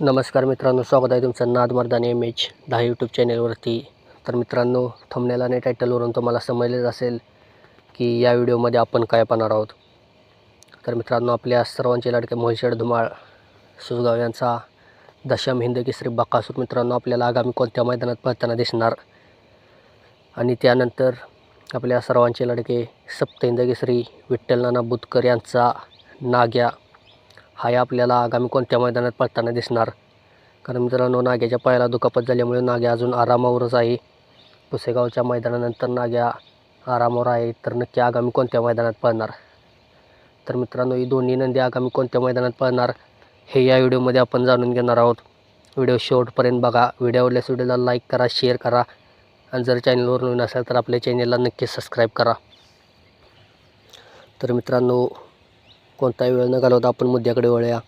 नमस्कार मित्रांनो स्वागत आहे तुमचं नाद मर्दानी एम एच दहा यूट्यूब चॅनेलवरती तर मित्रांनो थंबनेल आणि टायटलवरून तुम्हाला समजलेच असेल की या व्हिडिओमध्ये आपण काय पाहणार आहोत. तर मित्रांनो आपल्या सर्वांचे लाडके मोहिशेड धुमाळ सुजगाव यांचा दशम हिंद केसरी बकासूर मित्रांनो आपल्याला आगामी कोणत्या मैदानात पळताना दिसणार? आणि त्यानंतर आपल्या सर्वांचे लाडके सप्त हिंद केसरी विठ्ठल नाना बुतकर यांचा नाग्या हा आपल्याला आगामी कोणत्या मैदानात पळताना दिसणार? कारण मित्रांनो नाग्याच्या पायाला दुखापत झाल्यामुळे नाग्या अजून आरामावरच आहे. पुसेगावच्या मैदानानंतर नाग्या आरामावर आहे तर नक्की आगामी कोणत्या मैदानात पळणार? तर मित्रांनो ही दोन्ही नंदी आगामी कोणत्या मैदानात पळणार हे या व्हिडिओमध्ये आपण जाणून घेणार आहोत. व्हिडिओ शेवटपर्यंत बघा. व्हिडिओ आवडल्यास व्हिडिओला लाईक करा शेअर करा आणि जर चॅनलवर नवीन असेल तर आपल्या चॅनलला नक्की सबस्क्राईब करा. तर मित्रांनो कोणताही वेळ न घालवता आपण मुद्द्याकडे वळूया.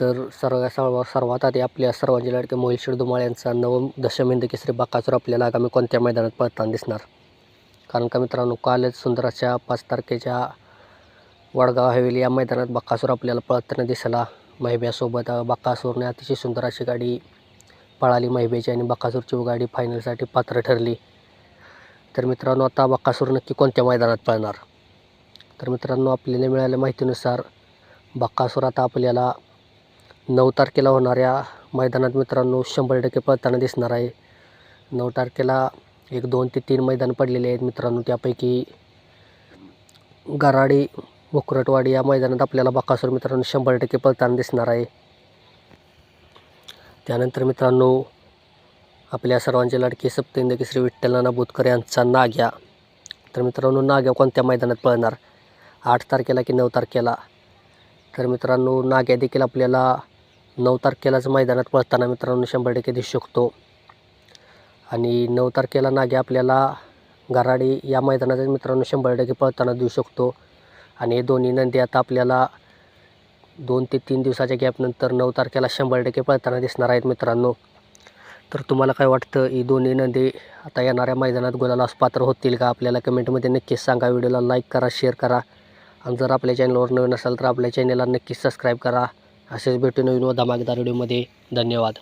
तर सर्व सर्व सर्वात आधी आपल्या सर्वांचे लाडके मोहिल शिरदुमाळ यांचा नवम दशमेंद केसरी बाकासूर आपल्याला आगामी कोणत्या मैदानात पळताना दिसणार? कारण का मित्रांनो कालच सुंदर अशा पाच तारखेच्या वडगाव हवेली या मैदानात बक्कासूर आपल्याला पळताना दिसला. महिब्यासोबत बक्कासूरने अतिशय सुंदर अशी गाडी पळाली. महिब्याची आणि बक्कासूरची गाडी फायनलसाठी पात्र ठरली. तर मित्रांनो आता बाकासूर नक्की कोणत्या मैदानात पळणार? तर मित्रांनो आपल्याला मिळालेल्या माहितीनुसार बक्कासूर आता आपल्याला नऊ तारखेला होणाऱ्या मैदानात मित्रांनो शंभर टक्के पळताना दिसणार आहे. नऊ तारखेला एक दोन ते तीन मैदान पडलेले आहेत मित्रांनो. त्यापैकी गराडी मुकुरटवाडी या मैदानात आपल्याला बक्कासूर मित्रांनो शंभर टक्के पळताना दिसणार आहे. त्यानंतर मित्रांनो आपल्या सर्वांचे लाडके सप्तेंद केसरी विठ्ठल नाना बोतकर यांचा नाग्या. तर मित्रांनो नाग्या कोणत्या मैदानात पळणार? आठ तारखेला की नऊ तारखेला. तर मित्रांनो नाग्या देखील आपल्याला नऊ तारखेलाच मैदानात पळताना मित्रांनो शंभर टक्के दिसू शकतो. आणि नऊ तारखेला नाग्या आपल्याला गराडी या मैदानातच मित्रांनो शंभर टक्के पळताना देऊ शकतो. आणि हे दोन्ही नंदी आता आपल्याला दोन ते तीन दिवसाच्या गॅपनंतर नऊ तारखेला शंभर टक्के पळताना दिसणार आहेत मित्रांनो. तर तुम्हाला काय वाटतं? ही दोन्ही नंदी आता येणाऱ्या मैदानात गुलालास पात्र होतील का? आपल्याला कमेंटमध्ये नक्कीच सांगा. व्हिडिओला लाईक करा शेअर करा. आणि जर आपल्या चॅनलवर नवीन असाल तर आपल्या चॅनलला नक्कीच सबस्क्राईब करा. असेच भेटू नवीन व धमाकेदार व्हिडिओमध्ये. धन्यवाद.